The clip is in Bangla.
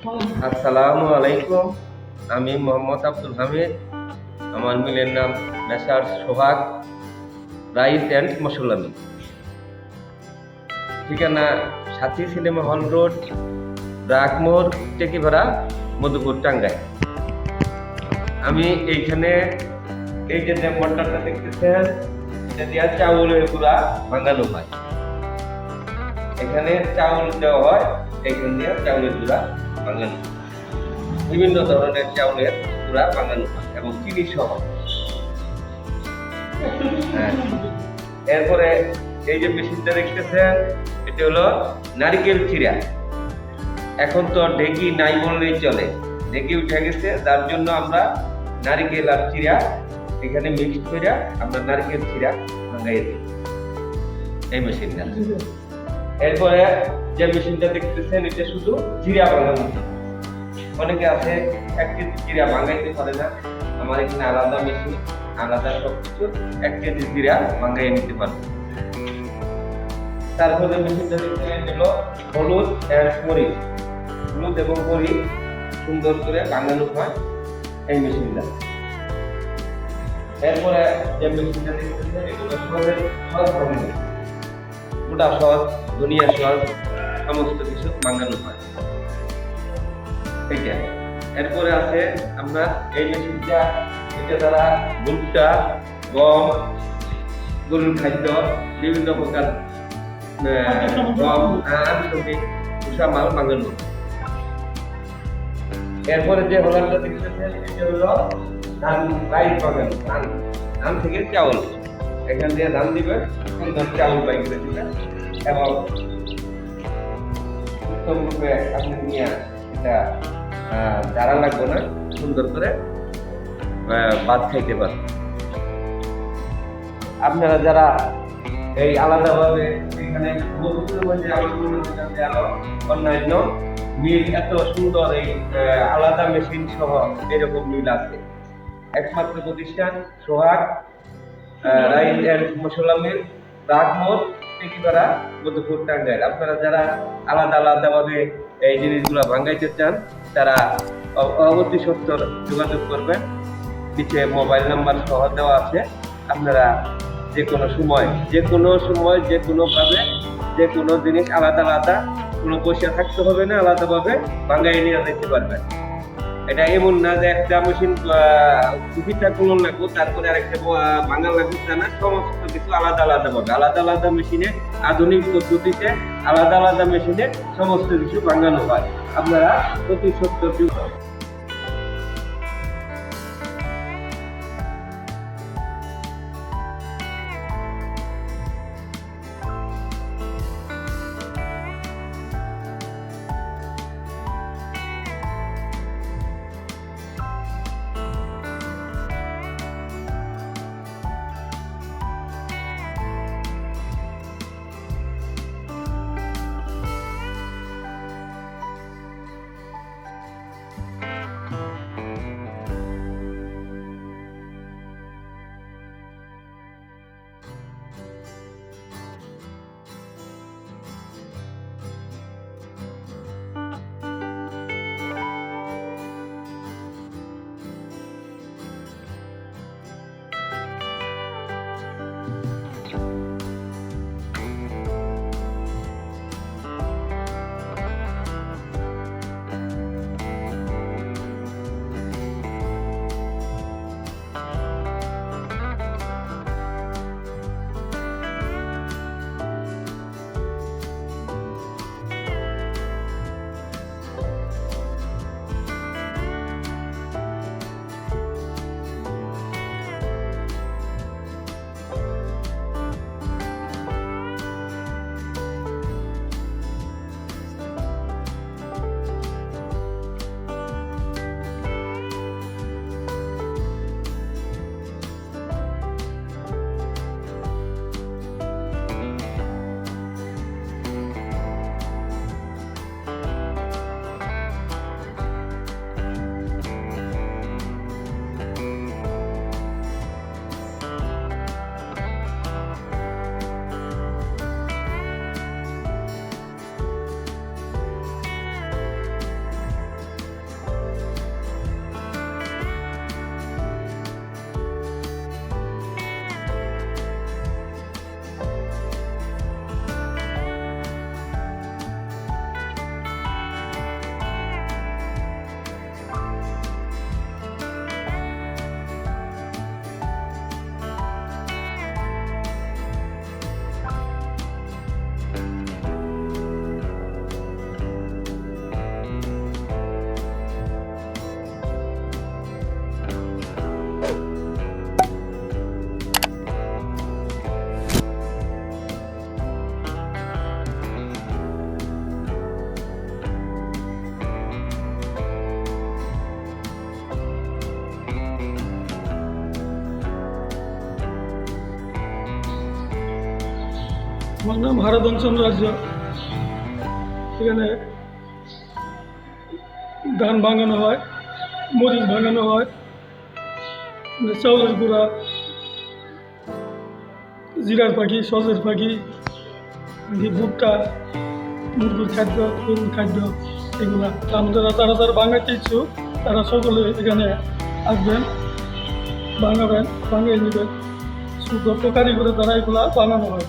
আসসালামু আলাইকুম। আমি মোহাম্মদ আব্দুল হামিদ। আমার মিলের নাম মেসার সোহাগ রাইস অ্যান্ড মশলামি ঠিকানা সাথী সিনেমা হল রোড ব্রাকমোর টেকিভাড়া, মধুপুর টাঙ্গাই আমি এইখানে এই যে মটরটা দেখতেছেন দিয়া চাউলের গুঁড়া ভাঙানো হয়। এখানে চাউল দেওয়া হয় এখান দিয়ে চাউলের গুঁড়া হয়। বিভিন্ন ধরনের চাউলের গুঁড়া ভাঙানো হয় এবং চিনি সহ। হ্যাঁ। এরপরে এই যে মেশিনটা দেখতেছেন, এটা হলো নারিকেল চিরা এখন তো ঢেকি নাই বললেই চলে। ঢেকি উঠে গেছে, যার জন্য আমরা নারিকেল আর চিরা এখানে মিক্সড করে আমরা নারিকেল চিরা ভাঙাই দিই। এই মেশিনটা এরপরে যে মেশিনটা দেখতেছেন, এটা শুধু জিরা ভাঙানো অনেকে আছে, এক কেজি জিরা ভাঙাইতে পারে না। আমার এখানে আলাদা মেশিন, আলাদা সব কিছু এক কেজি জিরা ভাঙাই নিতে পারবে। তারপরে মেশিনটা দেখতে হলো হলুদ অ্যান্ড মরিচ। হলুদ এবং মরিচ সুন্দর করে ভাঙানো হয় এই মেশিনটা। এরপরে যে মেশিনটা দেখতেছেন এগুলো সহজে সহজ ভাঙানো গোটা সস দুনিয়া সস সমস্ত কিছু মাঙ্গানো হয়। এইটা এরপরে আছে আমরা এই মেশিনটা, এটা দ্বারা ভুট্টা, গম, গরুর খাদ্য, বিভিন্ন প্রকার গম উষা মাল মাঙ্গানো এরপরে যে হোলারটা দেখতেছেন এটা হলো ধান রাইস বাগান ধান ধান থেকে চাউল। এখান দিয়ে ধান দিবে সুন্দর চাউল দিবে এবং উত্তম রূপে আপনি নিয়ে এটা জারা লাগবে না, সুন্দর করে ভাত খাইতে পারবেন। আপনারা যারা এই আলাদাভাবে এখানে অন্যান্য মিল, এত সুন্দর এই আলাদা মেশিন সহ এরকম মিল আছে। একমাত্র প্রতিষ্ঠান Sohag. Rice and masala mill রাগমোর Tekipara Madhupur, Tangail. আপনারা যারা আলাদা আলাদা ভাবে এই জিনিসগুলো ভাঙ্গাইতে চান, তারা অ- অতি সত্তর যোগাযোগ করবেন। নিচে মোবাইল নাম্বার সহ দেওয়া আছে। আপনারা যে কোনো সময়, যে কোনো সময়, যে কোনো ভাবে যে কোনো জিনিস আলাদা আলাদা, কোনো পয়সা থাকতে হবে না, আলাদাভাবে ভাঙ্গাই নিয়ে যেতে পারবেন। এটা এমন না যে একটা মেশিন কুপিটা কোনো লাগবো, তারপরে আরেকটা ভাঙা লাগবে, তা না, সমস্ত কিছু আলাদা আলাদা ভাবে আলাদা আলাদা মেশিনে আধুনিক পদ্ধতিতে আলাদা আলাদা মেশিনে সমস্ত কিছু ভাঙানো হয়। আপনারা প্রতি সত্তর আমার নাম হারাধন সাম্রাজ্য এখানে ধান ভাঙানো হয়, মরিচ ভাঙানো হয় মানে চাউলের গুঁড়া, জিরার পাখি, সজের পাখি ভুট্টা, মুরগির খাদ্য, গরুর খাদ্য, এগুলা। তা আমাদের তারা যারা বাঙাইতে ইচ্ছুক তারা সকলে এখানে আসবেন বাঙাবেন বাঙিয়ে নেবেন। সুদক্ষ কারিগরের দ্বারা এগুলা বানানো হয়।